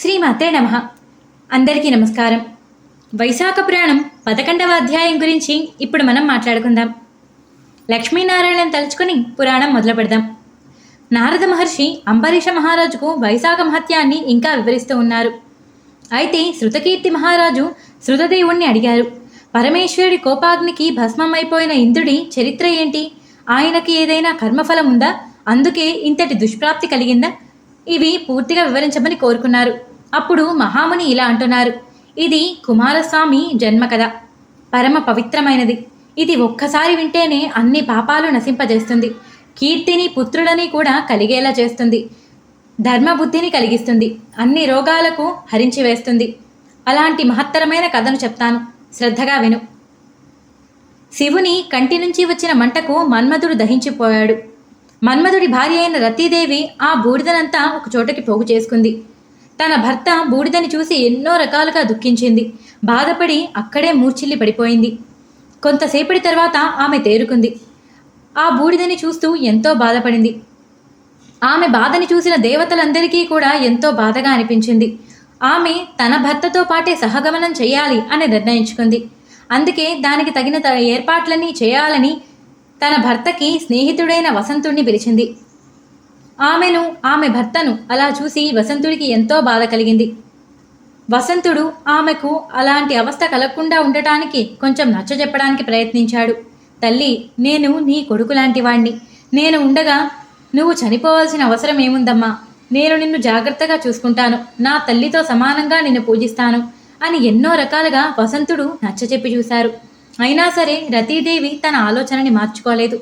శ్రీమాతే నమ. అందరికీ నమస్కారం. వైశాఖ పురాణం పదకొండవ అధ్యాయం గురించి ఇప్పుడు మనం మాట్లాడుకుందాం. లక్ష్మీనారాయణను తలుచుకొని పురాణం మొదలు పెడదాం. నారద మహర్షి అంబరీష మహారాజుకు వైశాఖ మహత్యాన్ని ఇంకా వివరిస్తూ ఉన్నారు. అయితే శృతకీర్తి మహారాజు శృతదేవుణ్ణి అడిగారు. పరమేశ్వరుడి కోపాగ్నికి భస్మమైపోయిన ఇంద్రుడి చరిత్ర ఏంటి? ఆయనకి ఏదైనా కర్మఫలం ఉందా? అందుకే ఇంతటి దుష్ప్రాప్తి కలిగిందా? ఇవి పూర్తిగా వివరించమని కోరుకున్నారు. అప్పుడు మహాముని ఇలా అంటున్నారు. ఇది కుమారస్వామి జన్మ కథ పరమ పవిత్రమైనది. ఇది ఒక్కసారి వింటేనే అన్ని పాపాలు నశింపజేస్తుంది. కీర్తిని పుత్రులని కూడా కలిగేలా చేస్తుంది. ధర్మబుద్ధిని కలిగిస్తుంది. అన్ని రోగాలకు హరించి వేస్తుంది. అలాంటి మహత్తరమైన కథను చెప్తాను. శ్రద్ధగా విను. శివుని కంటి నుంచి వచ్చిన మంటకు మన్మధుడు దహించిపోయాడు. మన్మధుడి భార్య అయిన రతీదేవి ఆ బూడిదనంతా ఒక చోటకి పోగు చేసుకుంది. తన భర్త బూడిదని చూసి ఎన్నో రకాలుగా దుఃఖించింది. బాధపడి అక్కడే మూర్చిల్లి పడిపోయింది. కొంతసేపటి తర్వాత ఆమె తేరుకుంది. ఆ బూడిదని చూస్తూ ఎంతో బాధపడింది. ఆమె బాధని చూసిన దేవతలందరికీ కూడా ఎంతో బాధగా అనిపించింది. ఆమె తన భర్తతో పాటే సహగమనం చేయాలి అని నిర్ణయించుకుంది. అందుకే దానికి తగిన త- ఏర్పాట్లన్నీ చేయాలని తన భర్తకి స్నేహితుడైన వసంతుణ్ణి పిలిచింది. ఆమెను ఆమె భర్తను అలా చూసి వసంతుడికి ఎంతో బాధ కలిగింది. వసంతుడు ఆమెకు అలాంటి అవస్థ కలగకుండా ఉండటానికి కొంచెం నచ్చజెప్పడానికి ప్రయత్నించాడు. తల్లి నేను నీ కొడుకు లాంటి వాణ్ణి. నేను ఉండగా నువ్వు చనిపోవాల్సిన అవసరం ఏముందమ్మా? నేను నిన్ను జాగ్రత్తగా చూసుకుంటాను. నా తల్లితో సమానంగా నిన్ను పూజిస్తాను అని ఎన్నో రకాలుగా వసంతుడు నచ్చజెప్పి చూశారు. అయినా సరే రతీదేవి తన ఆలోచనని మార్చుకోలేదు.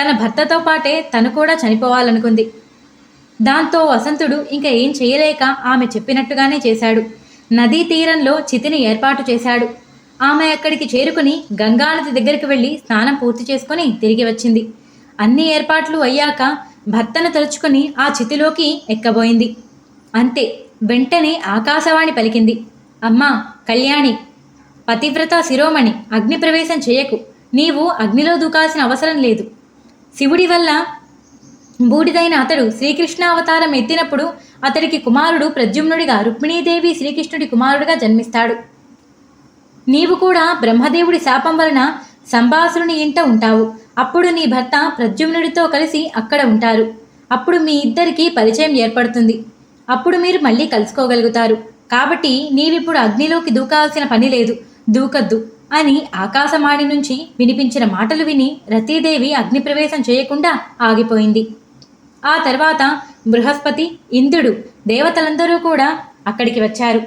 తన భర్తతో పాటే తను కూడా చనిపోవాలనుకుంది. దాంతో వసంతుడు ఇంకా ఏం చేయలేక ఆమె చెప్పినట్టుగానే చేశాడు. నదీ తీరంలో చితిని ఏర్పాటు చేశాడు. ఆమె అక్కడికి చేరుకుని గంగానది దగ్గరికి వెళ్ళి స్నానం పూర్తి చేసుకుని తిరిగి వచ్చింది. అన్ని ఏర్పాట్లు అయ్యాక భర్తను తలుచుకుని ఆ చితిలోకి ఎక్కబోయింది. అంతే వెంటనే ఆకాశవాణి పలికింది. అమ్మా కళ్యాణి పతివ్రత శిరోమణి అగ్ని ప్రవేశం చేయకు. నీవు అగ్నిలో దూకాల్సిన అవసరం లేదు. శివుడి వల్ల బూడిదైన అతడు శ్రీకృష్ణ అవతారం ఎత్తినప్పుడు అతడికి కుమారుడు ప్రద్యుమ్నుడిగా రుక్మిణీదేవి శ్రీకృష్ణుడి కుమారుడిగా జన్మిస్తాడు. నీవు కూడా బ్రహ్మదేవుడి శాపం వలన సంభాసురుని ఇంట ఉంటావు. అప్పుడు నీ భర్త ప్రద్యుమ్నుడితో కలిసి అక్కడ ఉంటారు. అప్పుడు మీ ఇద్దరికీ పరిచయం ఏర్పడుతుంది. అప్పుడు మీరు మళ్ళీ కలుసుకోగలుగుతారు. కాబట్టి నీవిప్పుడు అగ్నిలోకి దూకాల్సిన పని లేదు. దూకద్దు అని ఆకాశమాడి నుంచి వినిపించిన మాటలు విని రతీదేవి అగ్నిప్రవేశం చేయకుండా ఆగిపోయింది. ఆ తర్వాత బృహస్పతి ఇంద్రుడు దేవతలందరూ కూడా అక్కడికి వచ్చారు.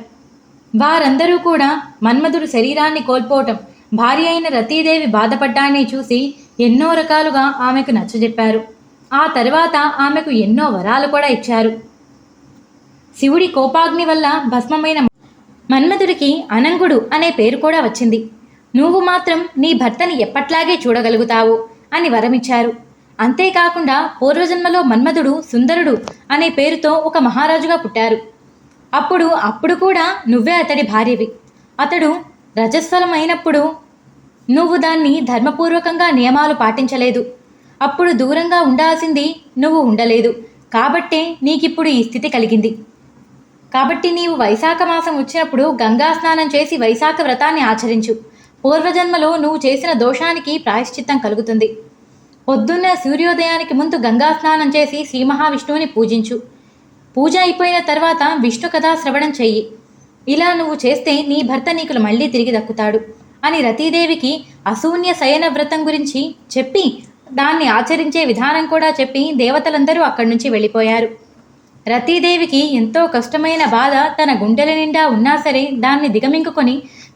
వారందరూ కూడా మన్మధుడు శరీరాన్ని కోల్పోవటం భార్య అయిన రతీదేవి బాధపడ్డాన్ని చూసి ఎన్నో రకాలుగా ఆమెకు నచ్చజెప్పారు. ఆ తర్వాత ఆమెకు ఎన్నో వరాలు కూడా ఇచ్చారు. శివుడి కోపాగ్ని వల్ల భస్మమైన మన్మధుడికి అనంగుడు అనే పేరు కూడా వచ్చింది. నువ్వు మాత్రం నీ భర్తని ఎప్పట్లాగే చూడగలుగుతావు అని వరమిచ్చారు. అంతేకాకుండా పూర్వజన్మలో మన్మధుడు సుందరుడు అనే పేరుతో ఒక మహారాజుగా పుట్టారు. అప్పుడు అప్పుడు కూడా నువ్వే అతడి భార్యవి. అతడు రజస్వలమైనప్పుడు అయినప్పుడు నువ్వు దాన్ని ధర్మపూర్వకంగా నియమాలు పాటించలేదు. అప్పుడు దూరంగా ఉండాల్సింది నువ్వు ఉండలేదు. కాబట్టే నీకిప్పుడు ఈ స్థితి కలిగింది. కాబట్టి నీవు వైశాఖ మాసం వచ్చినప్పుడు గంగా స్నానం చేసి వైశాఖ వ్రతాన్ని ఆచరించు. పూర్వజన్మలో నువ్వు చేసిన దోషానికి ప్రాయశ్చిత్తం కలుగుతుంది. పొద్దున్న సూర్యోదయానికి ముందు గంగా స్నానం చేసి శ్రీ మహావిష్ణువుని పూజించు. పూజ అయిపోయిన తర్వాత విష్ణు కథా శ్రవణం చెయ్యి. ఇలా నువ్వు చేస్తే నీ భర్త నీకులు మళ్ళీ తిరిగి దక్కుతాడు అని రతీదేవికి అశూన్య శయన వ్రతం గురించి చెప్పి దాన్ని ఆచరించే విధానం కూడా చెప్పి దేవతలందరూ అక్కడి నుంచి వెళ్ళిపోయారు. రతీదేవికి ఎంతో కష్టమైన బాధ తన గుండెల నిండా ఉన్నా సరే దాన్ని దిగమింగుకొని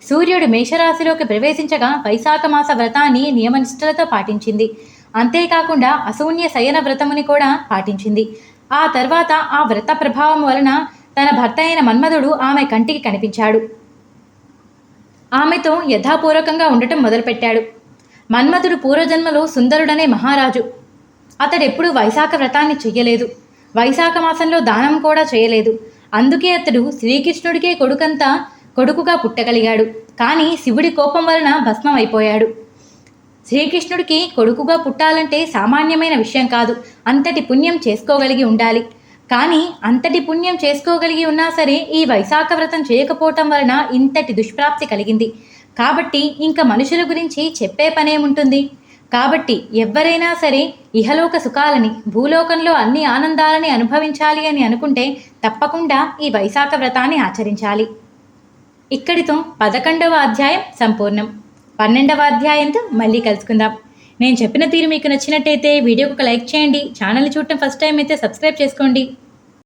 సూర్యుడు మేషరాశిలోకి ప్రవేశించగా వైశాఖ మాస వ్రతాన్ని నియమనిష్టలతో పాటించింది. అంతేకాకుండా అశూన్య శయన వ్రతముని కూడా పాటించింది. ఆ తర్వాత ఆ వ్రత ప్రభావం వలన తన భర్త అయిన మన్మధుడు ఆమె కంటికి కనిపించాడు. ఆమెతో యథాపూర్వకంగా ఉండటం మొదలుపెట్టాడు. మన్మధుడు పూర్వజన్మలో సుందరుడనే మహారాజు. అతడెప్పుడూ వైశాఖ వ్రతాన్ని చెయ్యలేదు. వైశాఖ మాసంలో దానం కూడా చేయలేదు. అందుకే అతడు శ్రీకృష్ణుడికే కొడుకంతా కొడుకుగా పుట్టగలిగాడు. కానీ శివుడి కోపం వలన భస్మం అయిపోయాడు శ్రీకృష్ణుడికి కొడుకుగా పుట్టాలంటే సామాన్యమైన విషయం కాదు. అంతటి పుణ్యం చేసుకోగలిగి ఉండాలి. కానీ అంతటి పుణ్యం చేసుకోగలిగి ఉన్నా సరే ఈ వైశాఖ వ్రతం చేయకపోవటం వలన ఇంతటి దుష్ప్రాప్తి కలిగింది. కాబట్టి ఇంకా మనుషుల గురించి చెప్పే పనేముంటుంది? కాబట్టి ఎవరైనా సరే ఇహలోక సుఖాలని భూలోకంలో అన్ని ఆనందాలని అనుభవించాలి అని అనుకుంటే తప్పకుండా ఈ వైశాఖ వ్రతాన్ని ఆచరించాలి. ఇక్కడితో పదకొండవ అధ్యాయం సంపూర్ణం. పన్నెండవ అధ్యాయంతో మళ్ళీ కలుసుకుందాం. నేను చెప్పిన తీరు మీకు నచ్చినట్టయితే వీడియోకి ఒక లైక్ చేయండి. ఛానల్ చూడటం ఫస్ట్ టైం అయితే సబ్స్క్రైబ్ చేసుకోండి.